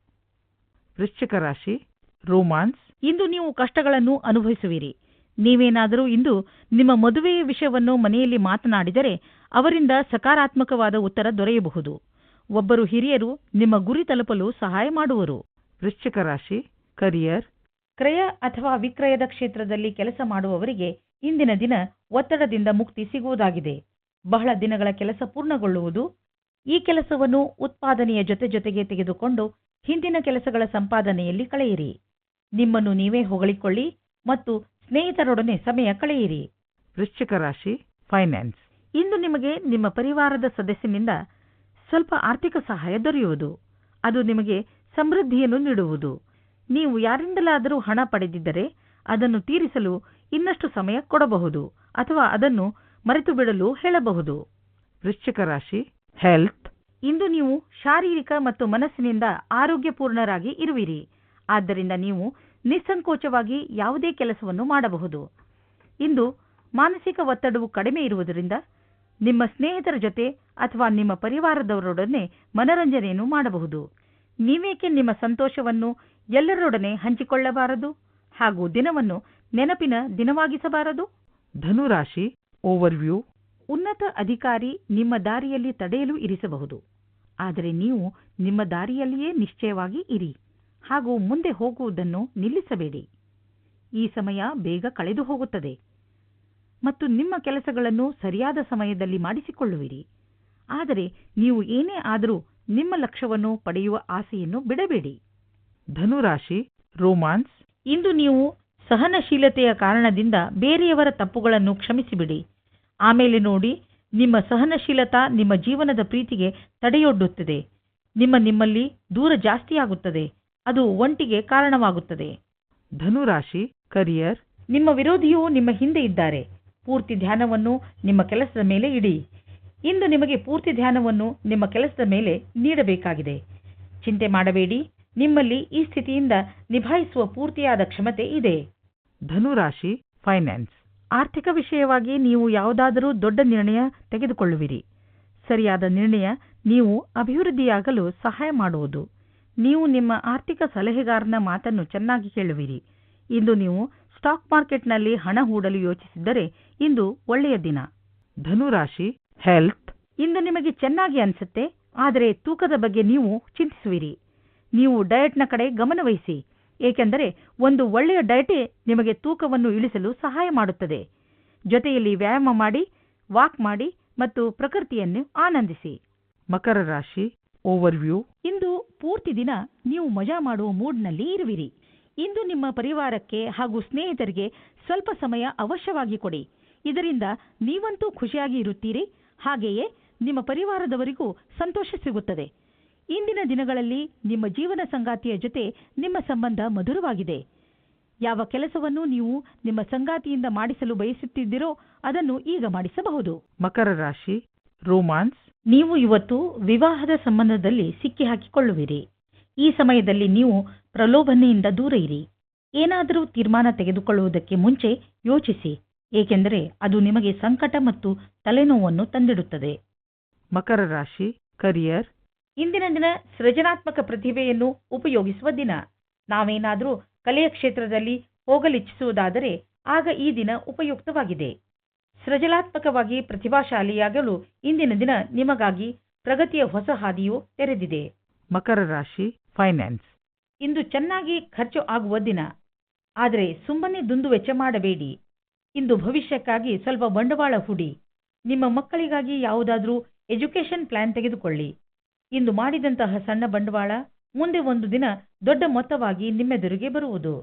ವೃಶ್ಚಿಕ ರಾಶಿ ರೋಮಾನ್ಸ್. ಇಂದು ನೀವು ಕಷ್ಟಗಳನ್ನು ಅನುಭವಿಸುವಿರಿ. ನೀವೇನಾದರೂ ಇಂದು ನಿಮ್ಮ ಮದುವೆಯ ವಿಷಯವನ್ನು ಮನೆಯಲ್ಲಿ ಮಾತನಾಡಿದರೆ ಅವರಿಂದ ಸಕಾರಾತ್ಮಕವಾದ ಉತ್ತರ ದೊರೆಯಬಹುದು. ಒಬ್ಬರು ಹಿರಿಯರು ನಿಮ್ಮ ಗುರಿ ತಲುಪಲು ಸಹಾಯ ಮಾಡುವರು. ವೃಶ್ಚಿಕ ರಾಶಿ ಕರಿಯರ್ ಕ್ರಯ ಅಥವಾ ವಿಕ್ರಯದ ಕ್ಷೇತ್ರದಲ್ಲಿ ಕೆಲಸ ಮಾಡುವವರಿಗೆ ಇಂದಿನ ದಿನ ಒತ್ತಡದಿಂದ ಮುಕ್ತಿ ಸಿಗುವುದಾಗಿದೆ. ಬಹಳ ದಿನಗಳ ಕೆಲಸ ಪೂರ್ಣಗೊಳ್ಳುವುದು ಈ ಕೆಲಸವನ್ನು ಉತ್ಪಾದನೆಯ ಜೊತೆ ಜೊತೆಗೆ ತೆಗೆದುಕೊಂಡು ಹಿಂದಿನ ಕೆಲಸಗಳ ಸಂಪಾದನೆಯಲ್ಲಿ ಕಳೆಯಿರಿ. ನಿಮ್ಮನ್ನು ನೀವೇ ಹೊಗಳಿಕೊಳ್ಳಿ ಮತ್ತು ಸ್ನೇಹಿತರೊಡನೆ ಸಮಯ ಕಳೆಯಿರಿ. ವೃಶ್ಚಿಕ ರಾಶಿ ಫೈನಾನ್ಸ್ ಇಂದು ನಿಮಗೆ ನಿಮ್ಮ ಪರಿವಾರದ ಸದಸ್ಯನಿಂದ ಸ್ವಲ್ಪ ಆರ್ಥಿಕ ಸಹಾಯ ದೊರೆಯುವುದು. ಅದು ನಿಮಗೆ ಸಮೃದ್ಧಿಯನ್ನು ನೀಡುವುದು. ನೀವು ಯಾರಿಂದಲಾದರೂ ಹಣ ಪಡೆದಿದ್ದರೆ ಅದನ್ನು ತೀರಿಸಲು ಇನ್ನಷ್ಟು ಸಮಯ ಕೊಡಬಹುದು ಅಥವಾ ಅದನ್ನು ಮರೆತು ಬಿಡಲು ಹೇಳಬಹುದು. ವೃಶ್ಚಿಕ ರಾಶಿ ಹೆಲ್ತ್ ಇಂದು ನೀವು ಶಾರೀರಿಕ ಮತ್ತು ಮನಸ್ಸಿನಿಂದ ಆರೋಗ್ಯಪೂರ್ಣರಾಗಿ ಇರುವಿರಿ. ಆದ್ದರಿಂದ ನೀವು ನಿಸ್ಸಂಕೋಚವಾಗಿ ಯಾವುದೇ ಕೆಲಸವನ್ನು ಮಾಡಬಹುದು. ಇಂದು ಮಾನಸಿಕ ಒತ್ತಡವು ಕಡಿಮೆ ಇರುವುದರಿಂದ ನಿಮ್ಮ ಸ್ನೇಹಿತರ ಜೊತೆ ಅಥವಾ ನಿಮ್ಮ ಪರಿವಾರದವರೊಡನೆ ಮನರಂಜನೆಯನ್ನು ಮಾಡಬಹುದು. ನೀವೇಕೆ ನಿಮ್ಮ ಸಂತೋಷವನ್ನು ಎಲ್ಲರೊಡನೆ ಹಂಚಿಕೊಳ್ಳಬಾರದು? ಹಾಗೂ ದಿನವನ್ನು ನೆನಪಿನ ದಿನವಾಗಿಸಬಾರದು? ಧನುರಾಶಿ ಓವರ್ವ್ಯೂ ಉನ್ನತ ಅಧಿಕಾರಿ ನಿಮ್ಮ ದಾರಿಯಲ್ಲಿ ತಡೆಯಲು ಇರಿಸಬಹುದು. ಆದರೆ ನೀವು ನಿಮ್ಮ ದಾರಿಯಲ್ಲಿಯೇ ನಿಶ್ಚಯವಾಗಿ ಇರಿ. ಹಾಗೂ ಮುಂದೆ ಹೋಗುವುದನ್ನು ನಿಲ್ಲಿಸಬೇಡಿ. ಈ ಸಮಯ ಬೇಗ ಕಳೆದು ಹೋಗುತ್ತದೆ. ಮತ್ತು ನಿಮ್ಮ ಕೆಲಸಗಳನ್ನು ಸರಿಯಾದ ಸಮಯದಲ್ಲಿ ಮಾಡಿಸಿಕೊಳ್ಳುವಿರಿ. ಆದರೆ ನೀವು ಏನೇ ಆದರೂ ನಿಮ್ಮ ಲಕ್ಷ್ಯವನ್ನು ಪಡೆಯುವ ಆಸೆಯನ್ನು ಬಿಡಬೇಡಿ. ಧನುರಾಶಿ ರೋಮಾನ್ಸ್. ಇಂದು ನೀವು ಸಹನಶೀಲತೆಯ ಕಾರಣದಿಂದ ಬೇರೆಯವರ ತಪ್ಪುಗಳನ್ನು ಕ್ಷಮಿಸಿಬಿಡಿ. ಆಮೇಲೆ ನೋಡಿ ನಿಮ್ಮ ಸಹನಶೀಲತಾ ನಿಮ್ಮ ಜೀವನದ ಪ್ರೀತಿಗೆ ತಡೆಯೊಡ್ಡುತ್ತದೆ. ನಿಮ್ಮ ನಿಮ್ಮಲ್ಲಿ ದೂರ ಜಾಸ್ತಿಯಾಗುತ್ತದೆ ಅದು ಒಂಟಿಗೆ ಕಾರಣವಾಗುತ್ತದೆ. ಧನುರಾಶಿ ಕರಿಯರ್. ನಿಮ್ಮ ವಿರೋಧಿಯು ನಿಮ್ಮ ಹಿಂದೆ ಇದ್ದಾರೆ. ಪೂರ್ತಿ ಧ್ಯಾನವನ್ನು ನಿಮ್ಮ ಕೆಲಸದ ಮೇಲೆ ಇಡಿ. ಇಂದು ನಿಮಗೆ ಪೂರ್ತಿ ಧ್ಯಾನವನ್ನು ನಿಮ್ಮ ಕೆಲಸದ ಮೇಲೆ ನೀಡಬೇಕಾಗಿದೆ. ಚಿಂತೆ ಮಾಡಬೇಡಿ. ನಿಮ್ಮಲ್ಲಿ ಈ ಸ್ಥಿತಿಯಿಂದ ನಿಭಾಯಿಸುವ ಪೂರ್ತಿಯಾದ ಕ್ಷಮತೆ ಇದೆ. ಧನುರಾಶಿ ಫೈನಾನ್ಸ್ ಆರ್ಥಿಕ ವಿಷಯವಾಗಿ ನೀವು ಯಾವುದಾದರೂ ದೊಡ್ಡ ನಿರ್ಣಯ ತೆಗೆದುಕೊಳ್ಳುವಿರಿ. ಸರಿಯಾದ ನಿರ್ಣಯ ನೀವು ಅಭಿವೃದ್ಧಿಯಾಗಲು ಸಹಾಯ ಮಾಡುವುದು. ನೀವು ನಿಮ್ಮ ಆರ್ಥಿಕ ಸಲಹೆಗಾರನ ಮಾತನ್ನು ಚೆನ್ನಾಗಿ ಕೇಳುವಿರಿ. ಇಂದು ನೀವು ಸ್ಟಾಕ್ ಮಾರ್ಕೆಟ್ನಲ್ಲಿ ಹಣ ಹೂಡಲು ಯೋಚಿಸಿದ್ದರೆ ಇಂದು ಒಳ್ಳೆಯ ದಿನ. ಧನುರಾಶಿ ಹೆಲ್ತ್ ಇಂದು ನಿಮಗೆ ಚೆನ್ನಾಗಿ ಅನಿಸುತ್ತೆ ಆದರೆ ತೂಕದ ಬಗ್ಗೆ ನೀವು ಚಿಂತಿಸುವಿರಿ. ನೀವು ಡಯಟ್ನ ಕಡೆ ಗಮನವಹಿಸಿ ಏಕೆಂದರೆ ಒಂದು ಒಳ್ಳೆಯ ಡಯಟೇ ನಿಮಗೆ ತೂಕವನ್ನು ಇಳಿಸಲು ಸಹಾಯ ಮಾಡುತ್ತದೆ. ಜೊತೆಯಲ್ಲಿ ವ್ಯಾಯಾಮ ಮಾಡಿ ವಾಕ್ ಮಾಡಿ ಮತ್ತು ಪ್ರಕೃತಿಯನ್ನು ಆನಂದಿಸಿ. ಮಕರ ರಾಶಿ ಓವರ್ವ್ಯೂ ಇಂದು ಪೂರ್ತಿ ದಿನ ನೀವು ಮಜಾ ಮಾಡುವ ಮೂಡ್ನಲ್ಲಿ ಇರುವಿರಿ. ಇಂದು ನಿಮ್ಮ ಪರಿವಾರಕ್ಕೆ ಹಾಗೂ ಸ್ನೇಹಿತರಿಗೆ ಸ್ವಲ್ಪ ಸಮಯ ಅವಶ್ಯವಾಗಿ ಕೊಡಿ. ಇದರಿಂದ ನೀವಂತೂ ಖುಷಿಯಾಗಿ ಇರುತ್ತೀರಿ. ಹಾಗೆಯೇ ನಿಮ್ಮ ಪರಿವಾರದವರಿಗೂ ಸಂತೋಷ ಸಿಗುತ್ತದೆ. ಇಂದಿನ ದಿನಗಳಲ್ಲಿ ನಿಮ್ಮ ಜೀವನ ಸಂಗಾತಿಯ ಜೊತೆ ನಿಮ್ಮ ಸಂಬಂಧ ಮಧುರವಾಗಿದೆ. ಯಾವ ಕೆಲಸವನ್ನು ನೀವು ನಿಮ್ಮ ಸಂಗಾತಿಯಿಂದ ಮಾಡಿಸಲು ಬಯಸುತ್ತಿದ್ದೀರೋ ಅದನ್ನು ಈಗ ಮಾಡಿಸಬಹುದು. ಮಕರ ರಾಶಿ ರೋಮಾನ್ಸ್. ನೀವು ಇವತ್ತು ವಿವಾಹದ ಸಂಬಂಧದಲ್ಲಿ ಸಿಕ್ಕಿ ಹಾಕಿಕೊಳ್ಳುವಿರಿ. ಈ ಸಮಯದಲ್ಲಿ ನೀವು ಪ್ರಲೋಭನೆಯಿಂದ ದೂರ ಇರಿ. ಏನಾದರೂ ತೀರ್ಮಾನ ತೆಗೆದುಕೊಳ್ಳುವುದಕ್ಕೆ ಮುಂಚೆ ಯೋಚಿಸಿ. ಏಕೆಂದರೆ ಅದು ನಿಮಗೆ ಸಂಕಟ ಮತ್ತು ತಲೆನೋವನ್ನು ತಂದಿಡುತ್ತದೆ. ಮಕರ ರಾಶಿ ಕರಿಯರ್ ಇಂದಿನ ದಿನ ಸೃಜನಾತ್ಮಕ ಪ್ರತಿಭೆಯನ್ನು ಉಪಯೋಗಿಸುವ ದಿನ. ನಾವೇನಾದರೂ ಕಲೆಯ ಕ್ಷೇತ್ರದಲ್ಲಿ ಹೋಗಲಿಚ್ಛಿಸುವುದಾದರೆ ಆಗ ಈ ದಿನ ಉಪಯುಕ್ತವಾಗಿದೆ. ಸೃಜನಾತ್ಮಕವಾಗಿ ಪ್ರತಿಭಾಶಾಲಿಯಾಗಲು ಇಂದಿನ ದಿನ ನಿಮಗಾಗಿ ಪ್ರಗತಿಯ ಹೊಸ ಹಾದಿಯು ತೆರೆದಿದೆ. ಮಕರ ರಾಶಿ ಫೈನಾನ್ಸ್ ಇಂದು ಚೆನ್ನಾಗಿ ಖರ್ಚು ಆಗುವ ದಿನ. ಆದರೆ ಸುಮ್ಮನೆ ದುಂದುವೆಚ್ಚ ಮಾಡಬೇಡಿ. ಇಂದು ಭವಿಷ್ಯಕ್ಕಾಗಿ ಸ್ವಲ್ಪ ಬಂಡವಾಳ ಹೂಡಿ. ನಿಮ್ಮ ಮಕ್ಕಳಿಗಾಗಿ ಯಾವುದಾದರೂ ಎಜುಕೇಷನ್ ಪ್ಲಾನ್ ತೆಗೆದುಕೊಳ್ಳಿ. ಇಂದು ಮಾಡಿದಂತಹ ಸಣ್ಣ ಬಂಡವಾಳ ಮುಂದೆ ಒಂದು ದಿನ ದೊಡ್ಡ ಮೊತ್ತವಾಗಿ ನಿಮ್ಮೆದುರಿಗೆ ಬರುವುದು.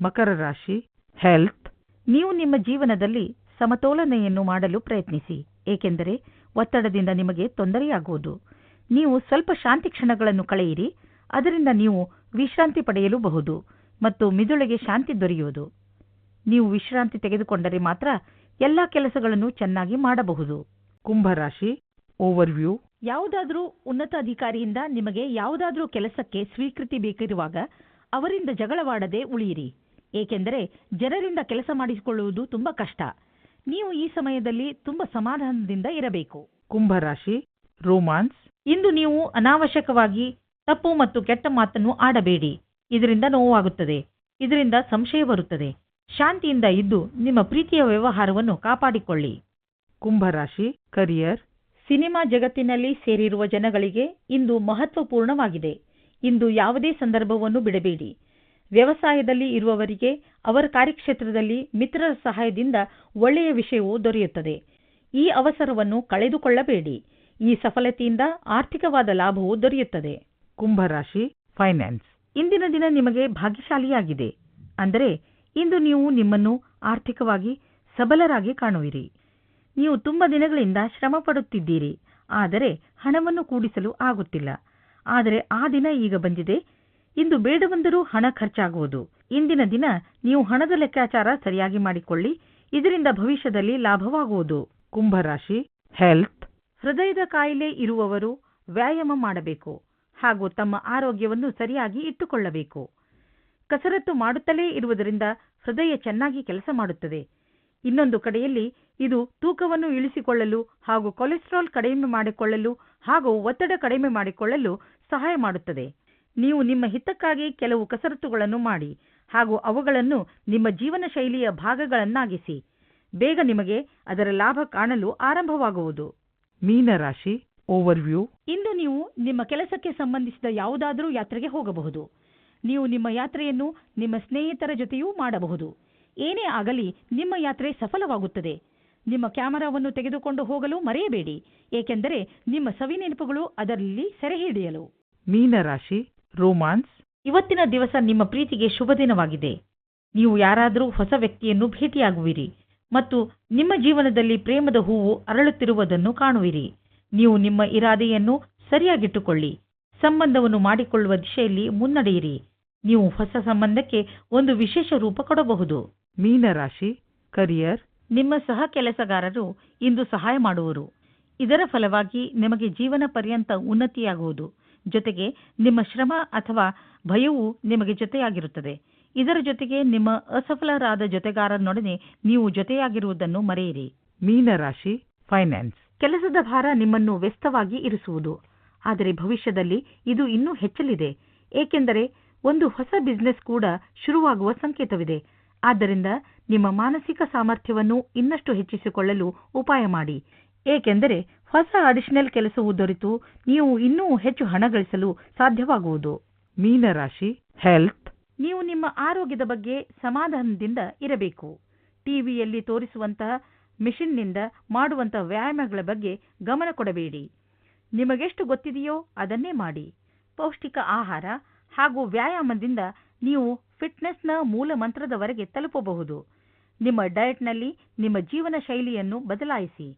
ಮಕರ ರಾಶಿ, ಹೆಲ್ತ್, ನೀವು ನಿಮ್ಮ ಜೀವನದಲ್ಲಿ ಸಮತೋಲನೆಯನ್ನು ಮಾಡಲು ಪ್ರಯತ್ನಿಸಿ. ಏಕೆಂದರೆ ಒತ್ತಡದಿಂದ ನಿಮಗೆ ತೊಂದರೆಯಾಗುವುದು. ನೀವು ಸ್ವಲ್ಪ ಶಾಂತಿ ಕ್ಷಣಗಳನ್ನು ಕಳೆಯಿರಿ. ಅದರಿಂದ ನೀವು ವಿಶ್ರಾಂತಿ ಪಡೆಯಲೂಬಹುದು ಮತ್ತು ಮಿದುಳಿಗೆ ಶಾಂತಿ ದೊರೆಯುವುದು. ನೀವು ವಿಶ್ರಾಂತಿ ತೆಗೆದುಕೊಂಡರೆ ಮಾತ್ರ ಎಲ್ಲಾ ಕೆಲಸಗಳನ್ನು ಚೆನ್ನಾಗಿ ಮಾಡಬಹುದು. ಕುಂಭರಾಶಿ ಓವರ್ವ್ಯೂ ಯಾವುದಾದ್ರೂ ಉನ್ನತ ಅಧಿಕಾರಿಯಿಂದ ನಿಮಗೆ ಯಾವುದಾದ್ರೂ ಕೆಲಸಕ್ಕೆ ಸ್ವೀಕೃತಿ ಬೇಕಿರುವಾಗ ಅವರಿಂದ ಜಗಳವಾಡದೆ ಉಳಿಯಿರಿ. ಏಕೆಂದರೆ ಜನರಿಂದ ಕೆಲಸ ಮಾಡಿಸಿಕೊಳ್ಳುವುದು ತುಂಬಾ ಕಷ್ಟ. ನೀವು ಈ ಸಮಯದಲ್ಲಿ ತುಂಬಾ ಸಮಾಧಾನದಿಂದ ಇರಬೇಕು. ಕುಂಭರಾಶಿ ರೋಮಾನ್ಸ್ ಇಂದು ನೀವು ಅನಾವಶ್ಯಕವಾಗಿ ತಪ್ಪು ಮತ್ತು ಕೆಟ್ಟ ಮಾತನ್ನು ಆಡಬೇಡಿ. ಇದರಿಂದ ನೋವಾಗುತ್ತದೆ. ಇದರಿಂದ ಸಂಶಯ ಬರುತ್ತದೆ. ಶಾಂತಿಯಿಂದ ಇದ್ದು ನಿಮ್ಮ ಪ್ರೀತಿಯ ವ್ಯವಹಾರವನ್ನು ಕಾಪಾಡಿಕೊಳ್ಳಿ. ಕುಂಭರಾಶಿ ಕರಿಯರ್ ಸಿನಿಮಾ ಜಗತ್ತಿನಲ್ಲಿ ಸೇರಿರುವ ಜನಗಳಿಗೆ ಇಂದು ಮಹತ್ವಪೂರ್ಣವಾಗಿದೆ. ಇಂದು ಯಾವುದೇ ಸಂದರ್ಭವನ್ನು ಬಿಡಬೇಡಿ. ವ್ಯವಸಾಯದಲ್ಲಿ ಇರುವವರಿಗೆ ಅವರ ಕಾರ್ಯಕ್ಷೇತ್ರದಲ್ಲಿ ಮಿತ್ರರ ಸಹಾಯದಿಂದ ಒಳ್ಳೆಯ ವಿಷಯವು ದೊರೆಯುತ್ತದೆ. ಈ ಅವಸರವನ್ನು ಕಳೆದುಕೊಳ್ಳಬೇಡಿ. ಈ ಸಫಲತೆಯಿಂದ ಆರ್ಥಿಕವಾದ ಲಾಭವು ದೊರೆಯುತ್ತದೆ. ಕುಂಭರಾಶಿ ಫೈನಾನ್ಸ್ ಇಂದಿನ ದಿನ ನಿಮಗೆ ಭಾಗ್ಯಶಾಲಿಯಾಗಿದೆ. ಅಂದರೆ ಇಂದು ನೀವು ನಿಮ್ಮನ್ನು ಆರ್ಥಿಕವಾಗಿ ಸಬಲರಾಗಿ ಕಾಣುವಿರಿ. ನೀವು ತುಂಬಾ ದಿನಗಳಿಂದ ಶ್ರಮ ಪಡುತ್ತಿದ್ದೀರಿ ಆದರೆ ಹಣವನ್ನು ಕೂಡಿಸಲು ಆಗುತ್ತಿಲ್ಲ. ಆದರೆ ಆ ದಿನ ಈಗ ಬಂದಿದೆ. ಇಂದು ಬೇಡವೆಂದರೂ ಹಣ ಖರ್ಚಾಗುವುದು. ಇಂದಿನ ದಿನ ನೀವು ಹಣದ ಲೆಕ್ಕಾಚಾರ ಸರಿಯಾಗಿ ಮಾಡಿಕೊಳ್ಳಿ. ಇದರಿಂದ ಭವಿಷ್ಯದಲ್ಲಿ ಲಾಭವಾಗುವುದು. ಕುಂಭರಾಶಿ ಹೆಲ್ತ್ ಹೃದಯದ ಕಾಯಿಲೆ ಇರುವವರು ವ್ಯಾಯಾಮ ಮಾಡಬೇಕು ಹಾಗೂ ತಮ್ಮ ಆರೋಗ್ಯವನ್ನು ಸರಿಯಾಗಿ ಇಟ್ಟುಕೊಳ್ಳಬೇಕು. ಕಸರತ್ತು ಮಾಡುತ್ತಲೇ ಇರುವುದರಿಂದ ಹೃದಯ ಚೆನ್ನಾಗಿ ಕೆಲಸ ಮಾಡುತ್ತದೆ. ಇನ್ನೊಂದು ಕಡೆಯಲ್ಲಿ ಇದು ತೂಕವನ್ನು ಇಳಿಸಿಕೊಳ್ಳಲು ಹಾಗೂ ಕೊಲೆಸ್ಟ್ರಾಲ್ ಕಡಿಮೆ ಮಾಡಿಕೊಳ್ಳಲು ಹಾಗೂ ಒತ್ತಡ ಕಡಿಮೆ ಮಾಡಿಕೊಳ್ಳಲು ಸಹಾಯ ಮಾಡುತ್ತದೆ. ನೀವು ನಿಮ್ಮ ಹಿತಕ್ಕಾಗಿ ಕೆಲವು ಕಸರತ್ತುಗಳನ್ನು ಮಾಡಿ ಹಾಗೂ ಅವುಗಳನ್ನು ನಿಮ್ಮ ಜೀವನ ಶೈಲಿಯ ಭಾಗಗಳನ್ನಾಗಿಸಿ. ಬೇಗ ನಿಮಗೆ ಅದರ ಲಾಭ ಕಾಣಲು ಆರಂಭವಾಗುವುದು. ಮೀನರಾಶಿ ಓವರ್ವ್ಯೂ ಇಂದು ನೀವು ನಿಮ್ಮ ಕೆಲಸಕ್ಕೆ ಸಂಬಂಧಿಸಿದ ಯಾವುದಾದರೂ ಯಾತ್ರೆಗೆ ಹೋಗಬಹುದು. ನೀವು ನಿಮ್ಮ ಯಾತ್ರೆಯನ್ನು ನಿಮ್ಮ ಸ್ನೇಹಿತರ ಜೊತೆಯೂ ಮಾಡಬಹುದು. ಏನೇ ಆಗಲಿ ನಿಮ್ಮ ಯಾತ್ರೆ ಸಫಲವಾಗುತ್ತದೆ. ನಿಮ್ಮ ಕ್ಯಾಮರಾವನ್ನು ತೆಗೆದುಕೊಂಡು ಹೋಗಲು ಮರೆಯಬೇಡಿ ಏಕೆಂದರೆ ನಿಮ್ಮ ಸವಿನೆನಪುಗಳು ಅದರಲ್ಲಿ ಸೆರೆಹಿಡಿಯಲು. ಮೀನರಾಶಿ ರೋಮಾನ್ಸ್. ಇವತ್ತಿನ ದಿವಸ ನಿಮ್ಮ ಪ್ರೀತಿಗೆ ಶುಭ ದಿನವಾಗಿದೆ. ನೀವು ಯಾರಾದರೂ ಹೊಸ ವ್ಯಕ್ತಿಯನ್ನು ಭೇಟಿಯಾಗುವಿರಿ ಮತ್ತು ನಿಮ್ಮ ಜೀವನದಲ್ಲಿ ಪ್ರೇಮದ ಹೂವು ಅರಳುತ್ತಿರುವುದನ್ನು ಕಾಣುವಿರಿ. ನೀವು ನಿಮ್ಮ ಇರಾದೆಯನ್ನು ಸರಿಯಾಗಿಟ್ಟುಕೊಳ್ಳಿ. ಸಂಬಂಧವನ್ನು ಮಾಡಿಕೊಳ್ಳುವ ದಿಶೆಯಲ್ಲಿ ಮುನ್ನಡೆಯಿರಿ. ನೀವು ಹೊಸ ಸಂಬಂಧಕ್ಕೆ ಒಂದು ವಿಶೇಷ ರೂಪ ಕೊಡಬಹುದು. ಮೀನರಾಶಿ ಕರಿಯರ್ ನಿಮ್ಮ ಸಹ ಕೆಲಸಗಾರರು ಇಂದು ಸಹಾಯ ಮಾಡುವರು. ಇದರ ಫಲವಾಗಿ ನಿಮಗೆ ಜೀವನ ಪರ್ಯಂತ ಉನ್ನತಿಯಾಗುವುದು. ಜೊತೆಗೆ ನಿಮ್ಮ ಶ್ರಮ ಅಥವಾ ಭಯವು ನಿಮಗೆ ಜೊತೆಯಾಗಿರುತ್ತದೆ. ಇದರ ಜೊತೆಗೆ ನಿಮ್ಮ ಅಸಫಲರಾದ ಜೊತೆಗಾರನೊಡನೆ ನೀವು ಜೊತೆಯಾಗಿರುವುದನ್ನು ಮರೆಯಿರಿ. ಮೀನರಾಶಿ ಫೈನಾನ್ಸ್ ಕೆಲಸದ ಭಾರ ನಿಮ್ಮನ್ನು ವ್ಯಸ್ತವಾಗಿ ಇರಿಸುವುದು. ಆದರೆ ಭವಿಷ್ಯದಲ್ಲಿ ಇದು ಇನ್ನೂ ಹೆಚ್ಚಲಿದೆ. ಏಕೆಂದರೆ ಒಂದು ಹೊಸ ಬಿಸ್ನೆಸ್ ಕೂಡ ಶುರುವಾಗುವ ಸಂಕೇತವಿದೆ. ಆದ್ದರಿಂದ ನಿಮ್ಮ ಮಾನಸಿಕ ಸಾಮರ್ಥ್ಯವನ್ನು ಇನ್ನಷ್ಟು ಹೆಚ್ಚಿಸಿಕೊಳ್ಳಲು ಉಪಾಯ ಮಾಡಿ. ಏಕೆಂದರೆ ಹೊಸ ಅಡಿಷನಲ್ ಕೆಲಸವು ದೊರೆತು ನೀವು ಇನ್ನೂ ಹೆಚ್ಚು ಹಣ ಗಳಿಸಲು ಸಾಧ್ಯವಾಗುವುದು. ಮೀನರಾಶಿ ಹೆಲ್ತ್ ನೀವು ನಿಮ್ಮ ಆರೋಗ್ಯದ ಬಗ್ಗೆ ಸಮಾಧಾನದಿಂದ ಇರಬೇಕು. ಟಿವಿಯಲ್ಲಿ ತೋರಿಸುವಂತಹ ಮಿಷನ್ನಿಂದ ಮಾಡುವಂತಹ ವ್ಯಾಯಾಮಗಳ ಬಗ್ಗೆ ಗಮನ ಕೊಡಬೇಡಿ. ನಿಮಗೆಷ್ಟು ಗೊತ್ತಿದೆಯೋ ಅದನ್ನೇ ಮಾಡಿ. ಪೌಷ್ಟಿಕ ಆಹಾರ ಹಾಗೂ ವ್ಯಾಯಾಮದಿಂದ ನೀವು ಫಿಟ್ನೆಸ್ನ ಮೂಲ ಮಂತ್ರದವರೆಗೆ ತಲುಪಬಹುದು. ನಿಮ್ಮ ಡಯಟ್ನಲ್ಲಿ ನಿಮ್ಮ ಜೀವನ ಶೈಲಿಯನ್ನು ಬದಲಾಯಿಸಿ.